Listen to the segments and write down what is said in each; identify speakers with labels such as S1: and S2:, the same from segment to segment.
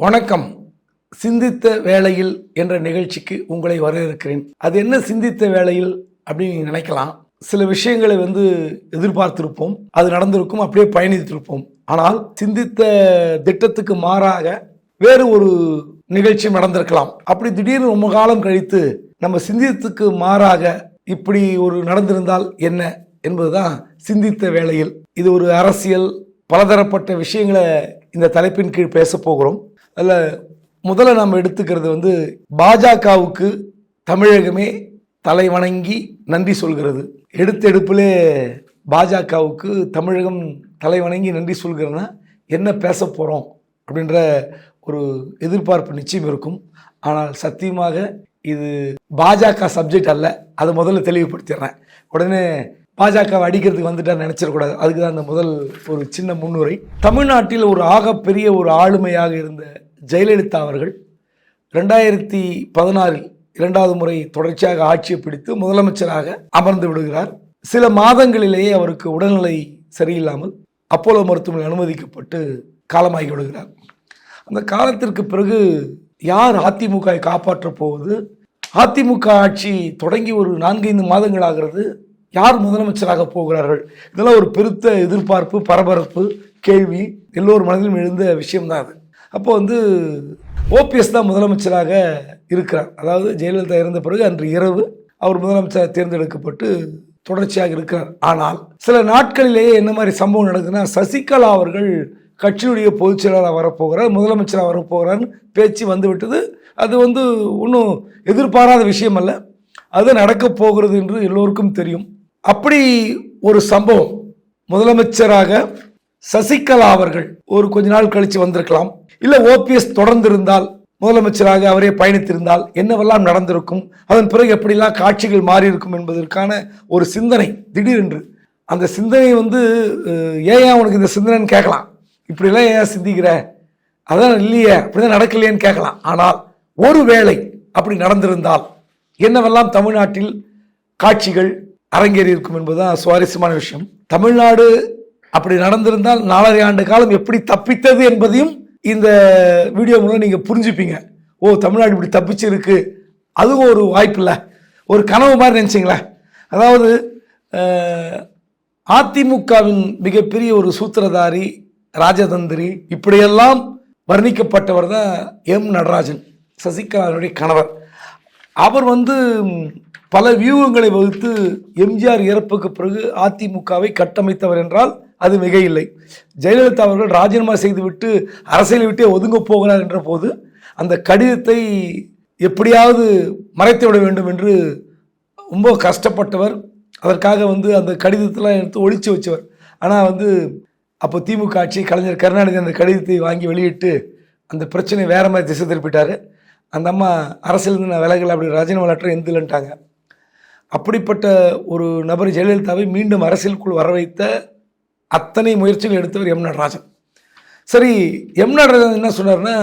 S1: வணக்கம். சிந்தித்த வேளையில் என்ற நிகழ்ச்சிக்கு உங்களை வரவேற்கிறேன். அது என்ன சிந்தித்த வேளையில் அப்படின்னு நினைக்கலாம். சில விஷயங்களை வந்து எதிர்பார்த்திருப்போம். அது நடந்திருக்கும் அப்படியே பயணித்திருப்போம். ஆனால் சிந்தித்த திட்டத்துக்கு மாறாக வேறு ஒரு நிகழ்ச்சி நடந்திருக்கலாம். அப்படி திடீர்னு ரொம்ப காலம் கழித்து நம்ம சிந்தித்துக்கு மாறாக இப்படி ஒரு நடந்திருந்தால் என்ன என்பதுதான் சிந்தித்த வேளையில். இது ஒரு அரசியல் பலதரப்பட்ட விஷயங்களை இந்த தலைப்பின் கீழ் பேச போகிறோம். அதில் முதல்ல நாம் எடுத்துக்கிறது வந்து பாஜகவுக்கு தமிழகமே தலை வணங்கி நன்றி சொல்கிறது. எடுத்தெடுப்பிலே பாஜகவுக்கு தமிழகம் தலை வணங்கி நன்றி சொல்கிறேன்னா என்ன பேச போகிறோம் அப்படின்ற ஒரு எதிர்பார்ப்பு நிச்சயம் இருக்கும். ஆனால் சத்தியமாக இது பாஜக சப்ஜெக்ட் அல்ல. அதை முதல்ல தெளிவுபடுத்திடுறேன். உடனே பாஜகவை அடிக்கிறதுக்கு வந்துட்டா நினச்சிடக்கூடாது. அதுக்கு தான் அந்த முதல் ஒரு சின்ன முன்னுரை. தமிழ்நாட்டில் ஒரு ஆகப்பெரிய ஒரு ஆளுமையாக இருந்த ஜெயலலிதா அவர்கள் ரெண்டாயிரத்தி பதினாறில் இரண்டாவது முறை தொடர்ச்சியாக ஆட்சியை பிடித்து முதலமைச்சராக அமர்ந்து விடுகிறார். சில மாதங்களிலேயே அவருக்கு உடல்நிலை சரியில்லாமல் அப்போலோ மருத்துவமனை அனுமதிக்கப்பட்டு காலமாகி விடுகிறார். அந்த காலத்திற்கு பிறகு யார் அதிமுகவை காப்பாற்றப் போவது? அதிமுக ஆட்சி தொடங்கி ஒரு நான்கைந்து மாதங்கள் ஆகிறது. யார் முதலமைச்சராக போகிறார்கள்? இதெல்லாம் ஒரு பெருத்த எதிர்பார்ப்பு பரபரப்பு கேள்வி. எல்லோர் மனதிலும் எழுந்த விஷயம்தான் அது. அப்போ வந்து ஓபிஎஸ் தான் முதலமைச்சராக இருக்கிறார். அதாவது ஜெயலலிதா இறந்த பிறகு அன்று இரவு அவர் முதலமைச்சராக தேர்ந்தெடுக்கப்பட்டு தொடர்ச்சியாக இருக்கிறார். ஆனால் சில நாட்களிலேயே என்ன மாதிரி சம்பவம் நடக்குதுன்னா சசிகலா அவர்கள் கட்சியுடைய பொதுச் செயலாளராக வரப்போகிறார் முதலமைச்சராக வரப்போகிறார்னு பேச்சு வந்துவிட்டது. அது வந்து ஒன்றும் எதிர்பாராத விஷயம் அல்ல. அது நடக்கப் போகிறது என்று எல்லோருக்கும் தெரியும். அப்படி ஒரு சம்பவம் முதலமைச்சராக சசிகலா அவர்கள் ஒரு கொஞ்ச நாள் கழித்து வந்திருக்கலாம். இல்லை ஓபிஎஸ் தொடர்ந்து இருந்தால் முதலமைச்சராக அவரே பயணித்திருந்தால் என்னவெல்லாம் நடந்திருக்கும்? அதன் பிறகு எப்படிலாம் காட்சிகள் மாறியிருக்கும் என்பதற்கான ஒரு சிந்தனை திடீரென்று. அந்த சிந்தனை வந்து ஏன் உனக்கு இந்த சிந்தனைன்னு கேட்கலாம். இப்படிலாம் ஏன் சிந்திக்கிற? அதான் இல்லையே அப்படிதான் நடக்கலையேன்னு கேட்கலாம். ஆனால் ஒருவேளை அப்படி நடந்திருந்தால் என்னவெல்லாம் தமிழ்நாட்டில் காட்சிகள் அரங்கேறி இருக்கும் என்பதுதான் சுவாரஸ்யமான விஷயம். தமிழ்நாடு அப்படி நடந்திருந்தால் நாலரை ஆண்டு காலம் எப்படி தப்பித்தது என்பதையும் இந்த வீடியோ மூலம் நீங்கள் புரிஞ்சுப்பீங்க. ஓ தமிழ்நாடு இப்படி தப்பிச்சிருக்கு. அதுவும் ஒரு வாய்ப்பு இல்லை ஒரு கனவு மாதிரி நினைச்சிங்களேன். அதாவது அதிமுகவின் மிகப்பெரிய ஒரு சூத்திரதாரி ராஜதந்திரி இப்படியெல்லாம் வர்ணிக்கப்பட்டவர் தான் எம் நடராஜன் சசிகலாவினுடைய கணவர். அவர் வந்து பல வியூகங்களை வகுத்து எம்ஜிஆர் இறப்புக்கு பிறகு அதிமுகவை கட்டமைத்தவர் என்றால் அது மிக இல்லை ஜெயலலிதா அவர்கள் ராஜினாமா செய்துவிட்டு அரசியலை விட்டே ஒதுங்க போகிறார் என்ற போது அந்த கடிதத்தை எப்படியாவது மறைத்து விட வேண்டும் என்று ரொம்ப கஷ்டப்பட்டவர். அதற்காக வந்து அந்த கடிதத்தெல்லாம் எடுத்து ஒழிச்சு வச்சவர். ஆனால் வந்து அப்போ திமுக ஆட்சி கலைஞர் கருணாநிதி அந்த கடிதத்தை வாங்கி வெளியிட்டு அந்த பிரச்சனை வேற மாதிரி திசை திருப்பிட்டார். அந்த அம்மா அரசியலேருந்து நான் விலகலை அப்படி ராஜினாமா லெட்டர் எந்திலன்ட்டாங்க. அப்படிப்பட்ட ஒரு நபர் ஜெயலலிதாவை மீண்டும் அரசியலுக்குள் வர வைத்த அத்தனை முயற்சிகள் எடுத்தவர் எம் நடராஜன். சரி எம் நடராஜன் என்ன சொன்னார்னா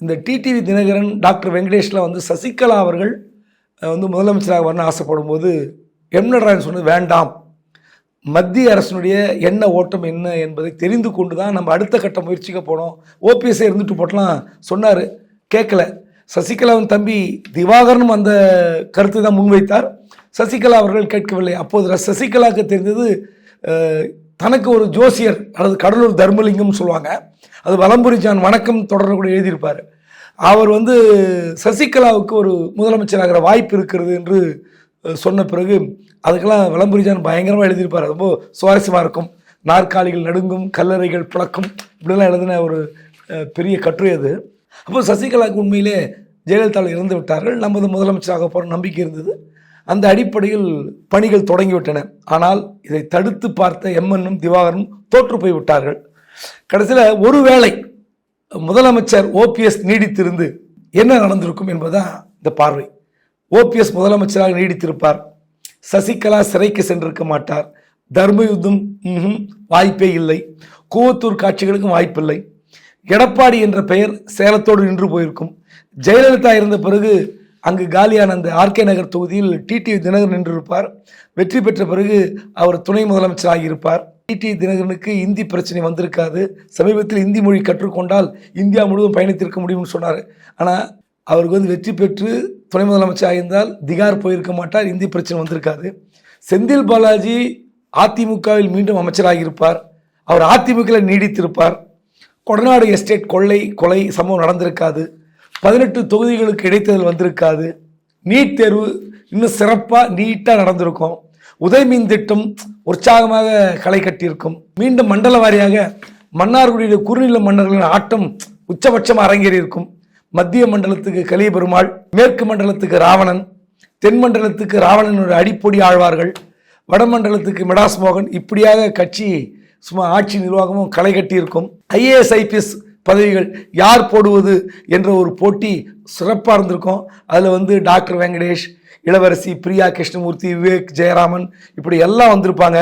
S1: இந்த டிடிவி தினகரன் டாக்டர் வெங்கடேஷ்லாம் வந்து சசிகலா அவர்கள் வந்து முதலமைச்சராக வரணும்னு ஆசைப்படும் போது எம் நடராஜன் சொன்னது வேண்டாம். மத்திய அரசினுடைய என்ன ஓட்டம் என்ன என்பதை தெரிந்து கொண்டு தான் நம்ம அடுத்த கட்ட முயற்சிக்க போனோம் ஓபிஎஸ்ஐ இருந்துட்டு போட்டலாம் சொன்னார். கேட்கல. சசிகலாவின் தம்பி திவாகரனும் அந்த கருத்தை தான் முன்வைத்தார். சசிகலா அவர்கள் கேட்கவில்லை. அப்போது சசிகலாவுக்கு தெரிந்தது தனக்கு ஒரு ஜோசியர் அல்லது கடலூர் தர்மலிங்கம் சொல்லுவாங்க. அது வலம்புரிச்சான் ஜான் வணக்கம் தொடர்பு கூட எழுதியிருப்பார். அவர் வந்து சசிகலாவுக்கு ஒரு முதலமைச்சராகிற வாய்ப்பு இருக்கிறது என்று சொன்ன பிறகு அதுக்கெல்லாம் விளம்பரிஜான் பயங்கரமாக எழுதியிருப்பார். ரொம்ப சுவாரஸ்யமாக இருக்கும். நாற்காலிகள் நடுங்கும் கல்லறைகள் பிளக்கும் இப்படிலாம் எழுதின ஒரு பெரிய கட்டுரை அது. அப்போ சசிகலாவுக்கு உண்மையிலே ஜெயலலிதா இறந்து விட்டார்கள். நமது முதலமைச்சராக போகிற நம்பிக்கை இருந்தது. அந்த அடிப்படையில் பணிகள் தொடங்கிவிட்டன. ஆனால் இதை தடுத்து பார்த்த எம்என்னும் திவாகரும் தோற்று போய்விட்டார்கள் கடைசியில் ஒருவேளை முதலமைச்சர் ஓபிஎஸ் நீடித்திருந்து என்ன நடந்திருக்கும் என்பதுதான் இந்த பார்வை. ஓபிஎஸ் முதலமைச்சராக நீடித்திருப்பார். சசிகலா சிறைக்கு சென்றிருக்க மாட்டார். தர்ம யுத்தம் வாய்ப்பே இல்லை. கூவத்தூர் காட்சிகளுக்கும் வாய்ப்பில்லை. எடப்பாடி என்ற பெயர் சேலத்தோடு நின்று போயிருக்கும். ஜெயலலிதா இருந்த பிறகு அங்கு காலியான அந்த ஆர்கே நகர் தொகுதியில் டிடி தினகர் நின்றிருப்பார். வெற்றி பெற்ற பிறகு அவர் துணை முதலமைச்சர் ஆகியிருப்பார் டிடி தினகரனுக்கு இந்தி பிரச்சனை வந்திருக்காது. சமீபத்தில் இந்தி மொழி கற்றுக்கொண்டால் இந்தியா முழுவதும் பயணித்திருக்க முடியும்னு சொன்னார். ஆனால் அவருக்கு வந்து வெற்றி பெற்று துணை முதலமைச்சர் ஆயிருந்தால் திகார் போயிருக்க மாட்டார். இந்தி பிரச்சனை வந்திருக்காது. செந்தில் பாலாஜி அதிமுகவில் மீண்டும் அமைச்சராகியிருப்பார். அவர் அதிமுகவில் நீடித்திருப்பார். கொடநாடு எஸ்டேட் கொள்ளை கொலை சம்பவம் நடந்திருக்காது. பதினெட்டு தொகுதிகளுக்கு இடைத்தேர்தல் வந்திருக்காது. நீட் தேர்வு இன்னும் சிறப்பாக நீட்டாக நடந்திருக்கும். உதயமின் திட்டம் உற்சாகமாக களை கட்டியிருக்கும். மீண்டும் மண்டல வாரியாக மன்னார்குடியில் குறுநில மன்னர்களின் ஆட்டம் உச்சபட்சம் அரங்கேறி இருக்கும் மத்திய மண்டலத்துக்கு கலிய பெருமாள் மேற்கு மண்டலத்துக்கு ராவணன் தென் மண்டலத்துக்கு ராவணனுடைய அடிப்பொடி ஆழ்வார்கள் வடமண்டலத்துக்கு மிடாஸ் மோகன் இப்படியாக கட்சி சும்மா ஆட்சி நிர்வாகமும் களை கட்டியிருக்கும். ஐஏஎஸ் ஐபிஎஸ் பதவிகள் யார் போடுவது என்ற ஒரு போட்டி சிறப்பாக இருந்திருக்கும். அதில் வந்து டாக்டர் வெங்கடேஷ் இளவரசி பிரியா கிருஷ்ணமூர்த்தி விவேக் ஜெயராமன் இப்படி எல்லாம் வந்திருப்பாங்க.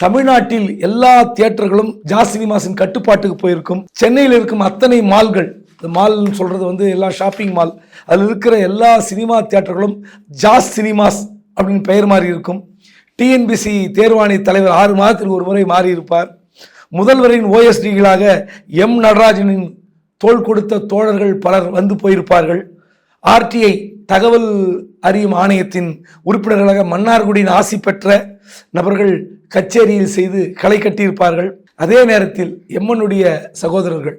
S1: தமிழ்நாட்டில் எல்லா தியேட்டர்களும் ஜா சினிமாஸின் கட்டுப்பாட்டுக்கு போயிருக்கும். சென்னையில் இருக்கும் அத்தனை மால்கள் இந்த மால்னு சொல்கிறது வந்து எல்லா ஷாப்பிங் மால் அதில் இருக்கிற எல்லா சினிமா தியேட்டர்களும் ஜாஸ் சினிமாஸ் அப்படின்னு பெயர் மாறி இருக்கும். டிஎன்பிசி தேர்வாணி தலைவர் ஆறு மாதத்திற்கு ஒரு முறை மாறி இருப்பார் முதல்வரின் ஓஎஸ்டிகளாக எம் நடராஜனின் தோள் கொடுத்த தோழர்கள் பலர் வந்து போயிருப்பார்கள். ஆர்டிஐ தகவல் அறியும் ஆணையத்தின் உறுப்பினர்களாக மன்னார்குடியின் ஆசி பெற்ற நபர்கள் கச்சேரியில் செய்து களை கட்டியிருப்பார்கள். அதே நேரத்தில் எம்மனுடைய சகோதரர்கள்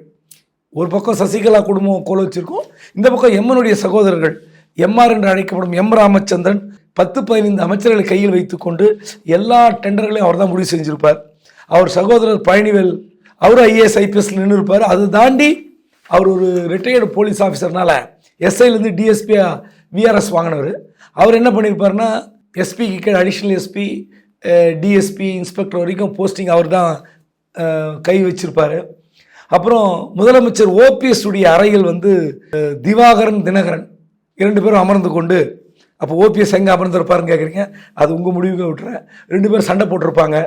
S1: ஒரு பக்கம் சசிகலா குடும்பம் கோல வச்சிருக்கோம் இந்த பக்கம் எம்மனுடைய சகோதரர்கள் எம்ஆர் என்று அழைக்கப்படும் எம் ராமச்சந்திரன் பத்து பதினைந்து அமைச்சர்களை கையில் வைத்துக்கொண்டு எல்லா டெண்டர்களையும் அவர் தான் முடிவு செஞ்சிருப்பார். அவர் சகோதரர் பழனிவேல் அவர் ஐஏஎஸ் ஐபிஎஸ்ல நின்று இருப்பார் அது தாண்டி அவர் ஒரு ரிட்டையர்டு போலீஸ் ஆஃபீஸர்னால எஸ்ஐலேருந்து டிஎஸ்பியா விஆர்எஸ் வாங்கினவர். அவர் என்ன பண்ணியிருப்பாருன்னா எஸ்பிக்கு கீழே அடிஷ்னல் எஸ்பி டிஎஸ்பி இன்ஸ்பெக்டர் வரைக்கும் போஸ்டிங் அவர் தான் கை வச்சிருப்பார். அப்புறம் முதலமைச்சர் ஓபிஎஸ் உடைய அறையில் வந்து திவாகரன் தினகரன் இரண்டு பேரும் அமர்ந்து கொண்டு அப்போ ஓபிஎஸ் எங்கே அமர்ந்திருப்பாருன்னு கேட்குறீங்க அது உங்கள் முடிவுக்கு விட்டுறேன் ரெண்டு பேரும் சண்டை போட்டிருப்பாங்க.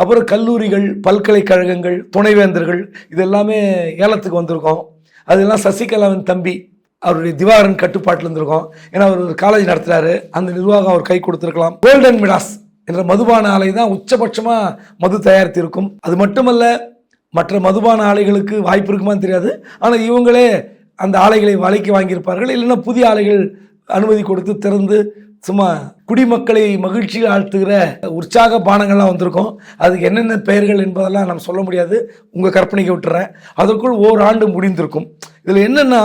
S1: அப்புறம் கல்லூரிகள் பல்கலைக்கழகங்கள் துணைவேந்தர்கள் இது எல்லாமே ஏலத்துக்கு வந்திருக்கோம். அதெல்லாம் சசிகலாவின் தம்பி அவருடைய திவாகரன் கட்டுப்பாட்டில் இருந்திருக்கோம். ஏன்னா அவர் ஒரு காலேஜ் நடத்துறாரு. அந்த நிர்வாகம் அவர் கை கொடுத்துருக்கலாம். கோல்டன் மிடாஸ் என்ற மதுபான ஆலை தான் உச்சபட்சமாக மது தயாரித்திருக்கும் அது மட்டுமல்ல மற்ற மதுபான ஆலைகளுக்கு வாய்ப்பு இருக்குமான்னு தெரியாது. ஆனால் இவங்களே அந்த ஆலைகளை வலைக்கு வாங்கியிருப்பார்கள். இல்லைன்னா புதிய ஆலைகள் அனுமதி கொடுத்து திறந்து சும்மா குடிமக்களை மகிழ்ச்சியில் ஆழ்த்துகிற உற்சாக பானங்கள்லாம் வந்திருக்கும். அதுக்கு என்னென்ன பெயர்கள் என்பதெல்லாம் நம்ம சொல்ல முடியாது. உங்கள் கற்பனைக்கு விட்டுறேன். அதற்குள் ஓராண்டு முடிந்திருக்கும். இதில் என்னென்னா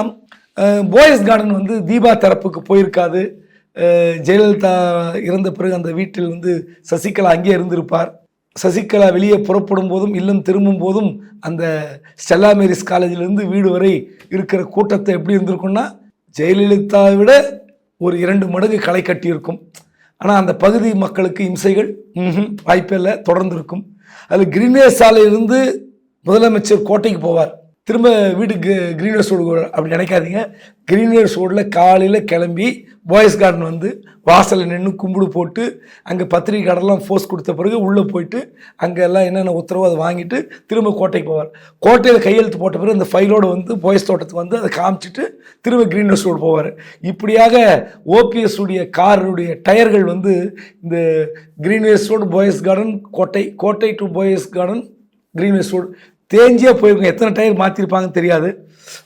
S1: போயஸ் கார்டன் வந்து தீபா தரப்புக்கு போயிருக்காது. ஜெயலலிதா இறந்த பிறகு அந்த வீட்டில் வந்து சசிகலா அங்கே இருந்திருப்பார். சசிகலா வெளியே புறப்படும் போதும் இல்லம் திரும்பும் போதும் அந்த ஸ்டெல்லா மேரிஸ் காலேஜிலிருந்து வீடு வரை இருக்கிற கூட்டத்தை எப்படி இருந்திருக்குன்னா ஜெயலலிதாவை விட ஒரு இரண்டு மடங்கு களை கட்டியிருக்கும். ஆனால் அந்த பகுதி மக்களுக்கு இம்சைகள் ம்ஹும், வாய்ப்பே இல்லை தொடர்ந்து இருக்கும் அதில் கிரீன்வேஸ் சாலையிலிருந்து முதலமைச்சர் கோட்டைக்கு போவார். திரும்ப வீட்டுக்கு கிரீன்வேஸ் ரோடு அப்படி நினைக்காதீங்க. கிரீன்வேஸ் ரோடில் காலையில் கிளம்பி பாய்ஸ் கார்டன் வந்து வாசலில் நின்று கும்பிடு போட்டு அங்கே பத்திரிகை கார்டெல்லாம் ஃபோர்ஸ் கொடுத்த பிறகு உள்ளே போயிட்டு அங்கே எல்லாம் என்னென்ன உத்தரவோ அதை வாங்கிட்டு திரும்ப கோட்டைக்கு போவார். கோட்டையில் கையெழுத்து போட்ட பிறகு அந்த ஃபைலோடு வந்து பாய்ஸ் தோட்டத்துக்கு வந்து அதை காமிச்சிட்டு திரும்ப கிரீன்வேஸ் ரோடு போவார். இப்படியாக ஓபிஎஸ் உடைய காருடைய டயர்கள் வந்து இந்த கிரீன்வேஸ் ரோடு பாய்ஸ் கார்டன் கோட்டை கோட்டை to boys garden greenways road தேஞ்சியே போயிருக்கும். எத்தனை டயர் மாற்றிருப்பாங்கன்னு தெரியாது.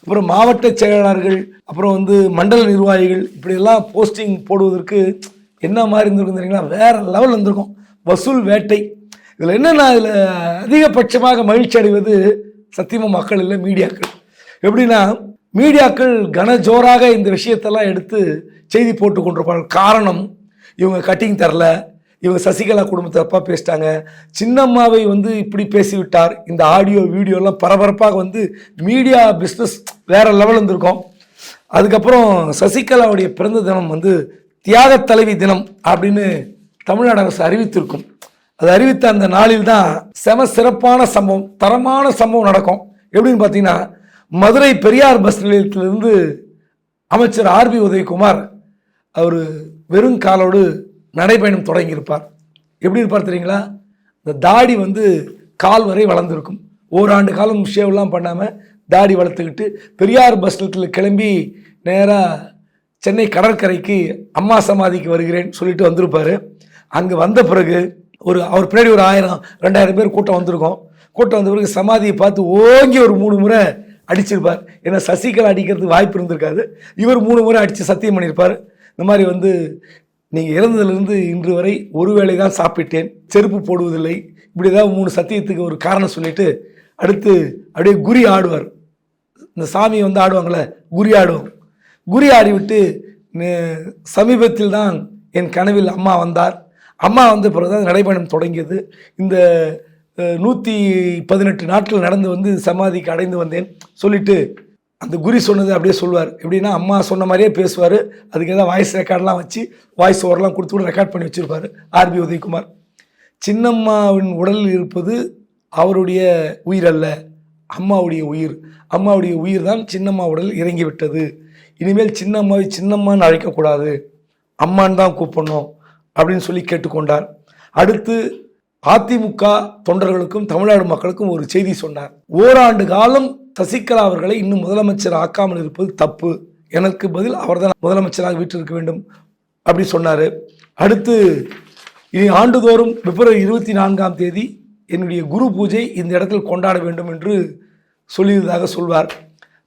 S1: அப்புறம் மாவட்ட செயலாளர்கள் அப்புறம் வந்து மண்டல நிர்வாகிகள் இப்படியெல்லாம் போஸ்டிங் போடுவதற்கு என்ன மாதிரி இருந்திருக்கும் தெரியுங்களா? வேற லெவல் இருந்திருக்கும். வசூல் வேட்டை. இதில் என்னென்னா இதில் அதிகபட்சமாக மகிழ்ச்சி அடைவது சத்தியமாக மக்கள் இல்லை மீடியாக்கள். எப்படின்னா மீடியாக்கள் கனஜோராக இந்த விஷயத்தெல்லாம் எடுத்து செய்தி போட்டு கொண்டிருப்பார்கள். காரணம் இவங்க கட்டிங் தரல. இவங்க சசிகலா குடும்பத்தை தப்பாக பேசிட்டாங்க. சின்னம்மாவை வந்து இப்படி பேசிவிட்டார். இந்த ஆடியோ வீடியோலாம் பரபரப்பாக வந்து மீடியா பிஸ்னஸ் வேறு லெவல் இருந்திருக்கும். அதுக்கப்புறம் சசிகலாவுடைய பிறந்த தினம் வந்து தியாக தலைவி தினம் அப்படின்னு தமிழ்நாடு அரசு அறிவித்திருக்கும். அது அறிவித்த அந்த நாளில் தான் செம சிறப்பான சம்பவம் தரமான சம்பவம் நடக்கும். எப்படின்னு பார்த்தீங்கன்னா மதுரை பெரியார் பஸ் நிலையத்திலிருந்து அமைச்சர் ஆர்பி உதயகுமார் அவர் வெறும் காலோடு நடைபயணம் தொடங்கியிருப்பார். எப்படி இருப்பார் தெரியுங்களா? இந்த தாடி வந்து கால் வரை வளர்ந்துருக்கும். ஓராண்டு காலம் ஷேவ்லாம் பண்ணாமல் தாடி வளர்த்துக்கிட்டு பெரியார் பஸ் நிலையத்தில் கிளம்பி நேராக சென்னை கடற்கரைக்கு அம்மா சமாதிக்கு வருகிறேன் சொல்லிட்டு வந்திருப்பார். அங்கே வந்த பிறகு ஒரு அவர் பின்னாடி ஒரு ஆயிரம் ரெண்டாயிரம் பேர் கூட்டம் வந்திருக்கும். கூட்டம் வந்த பிறகு சமாதியை பார்த்து ஓங்கி ஒரு மூணு முறை அடிச்சிருப்பார். ஏன்னா சசிகலா அடிக்கிறதுக்கு வாய்ப்பு இருந்திருக்காது. இவர் மூணு முறை அடித்து சத்தியம் பண்ணியிருப்பார். இந்த மாதிரி வந்து நீங்கள் இறந்ததுலேருந்து இன்று வரை ஒரு வேளை தான் சாப்பிட்டேன். செருப்பு போடுவதில்லை. இப்படி ஏதாவது மூணு சத்தியத்துக்கு ஒரு காரணம் சொல்லிட்டு அடுத்து அப்படியே குறி ஆடுவார். இந்த சாமியை வந்து ஆடுவாங்களே குறி ஆடுவோம். குறி ஆடிவிட்டு சமீபத்தில் தான் என் கனவில் அம்மா வந்தார். அம்மா வந்த பிறகு தான் நடைபயணம் தொடங்கியது. இந்த நூற்றி பதினெட்டு நாட்கள் நடந்து வந்து சமாதிக்கு அடைந்து வந்தேன். சொல்லிட்டு அந்த குறி சொன்னது அப்படியே சொல்லுவார். எப்படின்னா அம்மா சொன்ன மாதிரியே பேசுவார். அதுக்கு எதாவது வாய்ஸ் ரெக்கார்ட்லாம் வச்சு வாய்ஸ் ஓவர்லாம் கொடுத்து கூட ரெக்கார்ட் பண்ணி வச்சுருப்பார் ஆர்பி உதயகுமார். சின்னம்மாவின் உடலில் இருப்பது அவருடைய உயிர் அல்ல அம்மாவுடைய உயிர். அம்மாவுடைய உயிர் தான் சின்னம்மா உடல் இறங்கி விட்டது. இனிமேல் சின்னம்மாவை சின்னம்மான்னு அழைக்கக்கூடாது. அம்மான்னு தான் கூப்பிடணும் அப்படின்னு சொல்லி கேட்டுக்கொண்டார். அடுத்து அதிமுக தொண்டர்களுக்கும் தமிழ்நாடு மக்களுக்கும் ஒரு செய்தி சொன்னார். ஓராண்டு காலம் சசிகலா அவர்களை இன்னும் முதலமைச்சர் ஆக்காமல் இருப்பது தப்பு. எனக்கு பதில் அவர்தான் முதலமைச்சராக வீட்டிருக்க வேண்டும் அப்படி சொன்னார். அடுத்து இனி ஆண்டுதோறும் பிப்ரவரி இருபத்தி நான்காம் தேதி என்னுடைய குரு பூஜை இந்த இடத்தில் கொண்டாட வேண்டும் என்று சொல்லியதாக சொல்வார்.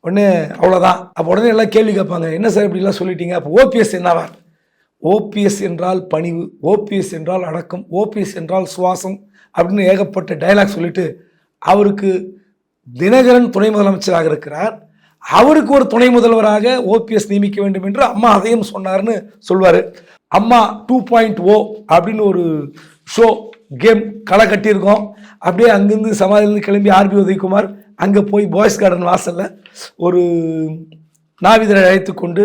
S1: உடனே அவ்வளோதான் அப்போ உடனே எல்லாம் கேள்வி கேட்பாங்க. என்ன சார் இப்படிலாம் சொல்லிட்டீங்க? அப்போ ஓபிஎஸ் என்னவார்? ஓபிஎஸ் என்றால் பணிவு ஓபிஎஸ் என்றால் அடக்கம் ஓபிஎஸ் என்றால் சுவாசம் அப்படின்னு ஏகப்பட்ட டைலாக் சொல்லிட்டு அவருக்கு தினகரன் துணை முதலமைச்சராக இருக்கிறார். அவருக்கு ஒரு துணை முதல்வராக ஓபிஎஸ் நியமிக்க வேண்டும் என்று அம்மா அதையும் சொன்னார்னு சொல்வார். அம்மா டூ பாயிண்ட் ஓ அப்படின்னு ஒரு ஷோ கேம் களை கட்டியிருக்கோம். அப்படியே அங்கேருந்து சமாதியிலிருந்து கிளம்பி ஆர்பி உதயகுமார் அங்கே போய் பாய்ஸ் கார்டன் வாசலில் ஒரு நாவிதரை அழைத்து கொண்டு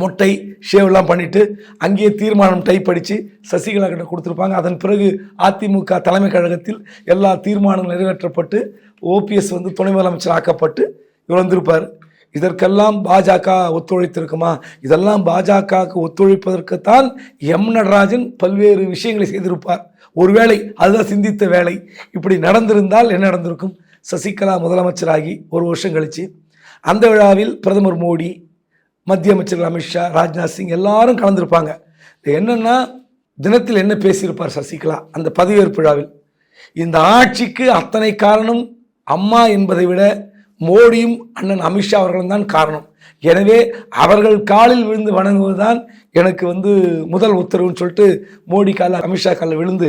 S1: மொட்டை ஷேவ்லாம் பண்ணிவிட்டு அங்கேயே தீர்மானம் டைப் அடித்து சசிகலா கிட்ட கொடுத்துருப்பாங்க. அதன் பிறகு அதிமுக தலைமை கழகத்தில் எல்லா தீர்மானங்களும் நிறைவேற்றப்பட்டு ஓபிஎஸ் வந்து துணை முதலமைச்சர் ஆக்கப்பட்டு இவர் வந்திருப்பார் இதற்கெல்லாம் பாஜக ஒத்துழைத்திருக்குமா? இதெல்லாம் பாஜகவுக்கு ஒத்துழைப்பதற்குத்தான் எம் நடராஜன் பல்வேறு விஷயங்களை செய்திருப்பார். ஒருவேளை அதுதான் சிந்தித்த வேலை. இப்படி நடந்திருந்தால் என்ன நடந்திருக்கும்? சசிகலா முதலமைச்சராகி ஒரு வருஷம் கழித்து அந்த விழாவில் பிரதமர் மோடி மத்திய அமைச்சர்கள் அமித்ஷா ராஜ்நாத் சிங் எல்லாரும் கலந்துருப்பாங்க. இது தினத்தில் என்ன பேசியிருப்பார் சசிகலா அந்த பதவியேற்பு விழாவில்? இந்த ஆட்சிக்கு அத்தனை காரணம் அம்மா என்பதை விட மோடியும் அண்ணன் அமித்ஷா அவர்களும் தான் காரணம். எனவே அவர்கள் காலில் விழுந்து வணங்குவதுதான் எனக்கு வந்து முதல் உத்தரவுன்னு சொல்லிட்டு மோடி காலில் அமித்ஷா காலில் விழுந்து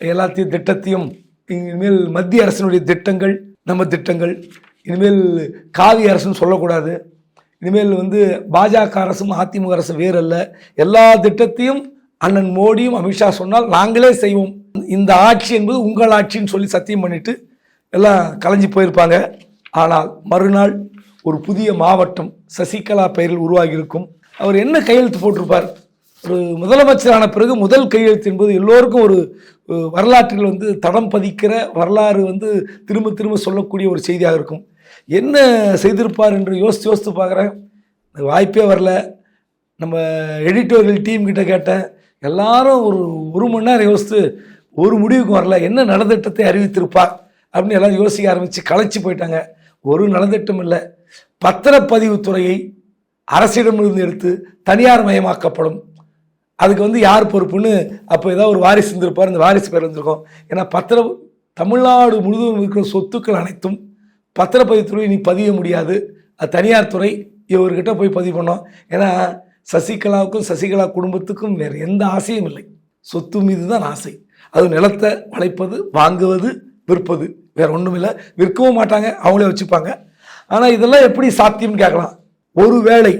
S1: எல்லாத்தையும் திட்டத்தையும் இனிமேல் மத்திய அரசினுடைய திட்டங்கள் நம்ம திட்டங்கள் இனிமேல் காவி அரசுன்னு சொல்லக்கூடாது. இனிமேல் வந்து பாஜக அரசும் அதிமுக அரசும் வேறு அல்ல எல்லா திட்டத்தையும் அண்ணன் மோடியும் அமித்ஷா சொன்னால் நாங்களே செய்வோம். இந்த ஆட்சி என்பது உங்கள் ஆட்சின்னு சொல்லி சத்தியம் பண்ணிட்டு எல்லாம் கலைஞ்சி போயிருப்பாங்க. ஆனால் மறுநாள் ஒரு புதிய மாவட்டம் சசிகலா பெயரில் உருவாகியிருக்கும். அவர் என்ன கையெழுத்து போட்டிருப்பார்? ஒரு முதலமைச்சரான பிறகு முதல் கையெழுத்து என்பது எல்லோருக்கும் ஒரு வரலாற்றில் வந்து தடம் பதிக்கிற வரலாறு வந்து திரும்ப திரும்ப சொல்லக்கூடிய ஒரு செய்தியாக இருக்கும். என்ன செய்திருப்பார் என்று யோசித்து யோசித்து பார்க்குறேன். வாய்ப்பே வரல. நம்ம எடிட்டோரியல் டீம் கிட்ட கேட்டேன். எல்லாரும் ஒரு ஒரு மணி நேரம் யோசித்து ஒரு முடிவுக்கு வரல. என்ன நலத்திட்டத்தை அறிவித்திருப்பார்? அப்படின்னு எல்லாம் யோசிக்க ஆரம்பித்து களைச்சி போயிட்டாங்க. ஒரு நலத்திட்டம் இல்லை. பத்திரப்பதிவு துறையை அரசிடமிருந்து எடுத்து தனியார் மயமாக்கப்படும். அதுக்கு வந்து யார் பொறுப்புன்னு அப்போ ஏதாவது ஒரு வாரிசு இருந்திருப்பார். இந்த வாரிசு பேர் இருந்திருக்கோம். ஏன்னா பத்திர தமிழ்நாடு முழுவதும் இருக்கிற சொத்துக்கள் அனைத்தும் பத்திரப்பதிவுத்துறை இனி பதிய முடியாது. அது தனியார் துறை. இவர்கிட்ட போய் பதிவு பண்ணோம். ஏன்னா சசிகலாவுக்கும் சசிகலா குடும்பத்துக்கும் வேறு எந்த ஆசையும் இல்லை. சொத்து மீது தான் ஆசை. அது நிலத்தை வளைப்பது வாங்குவது விற்பது. வேற ஒன்றும் இல்லை விற்கவும் மாட்டாங்க அவங்களே வச்சுப்பாங்க. ஆனால் இதெல்லாம் எப்படி சாத்தியம்னு கேட்கலாம். ஒருவேளை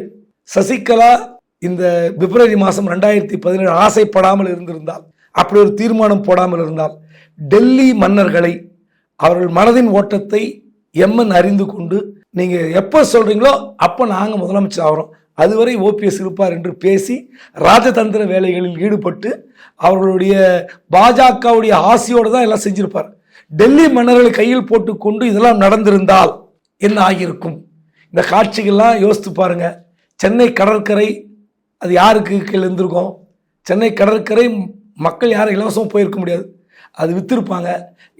S1: சசிகலா இந்த பிப்ரவரி மாதம் ரெண்டாயிரத்தி பதினேழு ஆசைப்படாமல் இருந்திருந்தால் அப்படி ஒரு தீர்மானம் போடாமல் இருந்தால் டெல்லி மன்னர்களை அவர்கள் மனதின் ஓட்டத்தை எம்மன் அறிந்து கொண்டு நீங்கள் எப்போ சொல்கிறீங்களோ அப்போ நாங்கள் முதலமைச்சர் ஆகிறோம். அதுவரை ஓபிஎஸ் இருப்பார் என்று பேசி ராஜதந்திர வேலைகளில் ஈடுபட்டு அவர்களுடைய பாஜகவுடைய ஆசையோடு தான் எல்லாம் செஞ்சிருப்பார். டெல்லி மன்னர்களை கையில் போட்டுக்கொண்டு இதெல்லாம் நடந்திருந்தால் என்ன ஆகியிருக்கும்? இந்த காட்சிகள்லாம் யோசித்து பாருங்க. சென்னை கடற்கரை அது யாருக்கு கீழே இருந்திருக்கும்? சென்னை கடற்கரை மக்கள் யாரும் இலவசமாக போயிருக்க முடியாது. அது விற்றுருப்பாங்க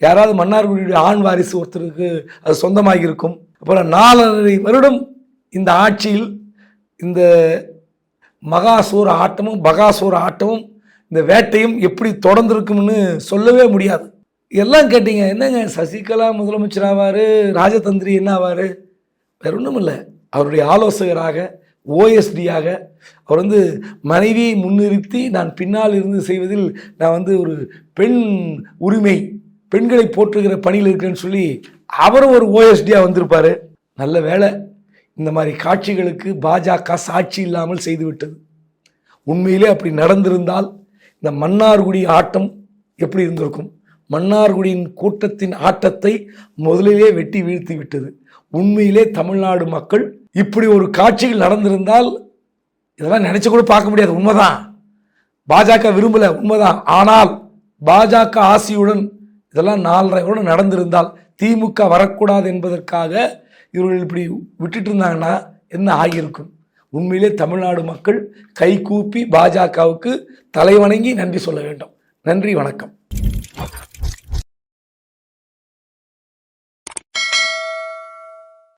S1: யாராவது மன்னார்குடியுடைய ஆண் வாரிசு ஒருத்தருக்கு அது சொந்தமாக இருக்கும் அப்புறம் நாலரை வருடம் இந்த ஆட்சியில் இந்த மகாசூர ஆட்டமும் பகாசூர ஆட்டமும் இந்த வேட்டையும் எப்படி தொடர்ந்திருக்கும்னு சொல்லவே முடியாது. எல்லாம் கேட்டீங்க. என்னங்க சசிகலா முதலமைச்சர் ஆவார் ராஜதந்திரி என்ன ஆவார்? வேற ஒன்றும் இல்லை. அவருடைய ஆலோசகராக ஓஎஸ்டியாக அவர் வந்து மனைவியை முன்னிறுத்தி நான் பின்னால் இருந்து செய்வதில் நான் வந்து ஒரு பெண் உரிமை பெண்களை போற்றுகிற பணியில் இருக்கிறேன்னு சொல்லி அவரும் ஒரு ஓஎஸ்டியாக வந்திருப்பார். நல்ல வேலை இந்த மாதிரி காட்சிகளுக்கு பாஜக சாட்சி இல்லாமல் செய்துவிட்டது. உண்மையிலே அப்படி நடந்திருந்தால் இந்த மன்னார்குடி ஆட்டம் எப்படி இருந்திருக்கும்? மன்னார்குடியின் கூட்டத்தின் ஆட்டத்தை முதலிலே வெட்டி வீழ்த்தி விட்டது. உண்மையிலே தமிழ்நாடு மக்கள் இப்படி ஒரு காட்சிகள் நடந்திருந்தால் இதெல்லாம் நினைச்சு கூட பார்க்க முடியாது. உண்மைதான். பாஜக விரும்பல. உண்மைதான். ஆனால் பாஜக ஆசியுடன் இதெல்லாம் நாலரையோடு நடந்திருந்தால் திமுக வரக்கூடாது என்பதற்காக இவர்கள் இப்படி விட்டுட்டு இருந்தாங்கன்னா என்ன ஆகியிருக்கும்? உண்மையிலே தமிழ்நாடு மக்கள் கைகூப்பி பாஜகவுக்கு தலைவணங்கி நன்றி சொல்ல வேண்டும். நன்றி. வணக்கம்.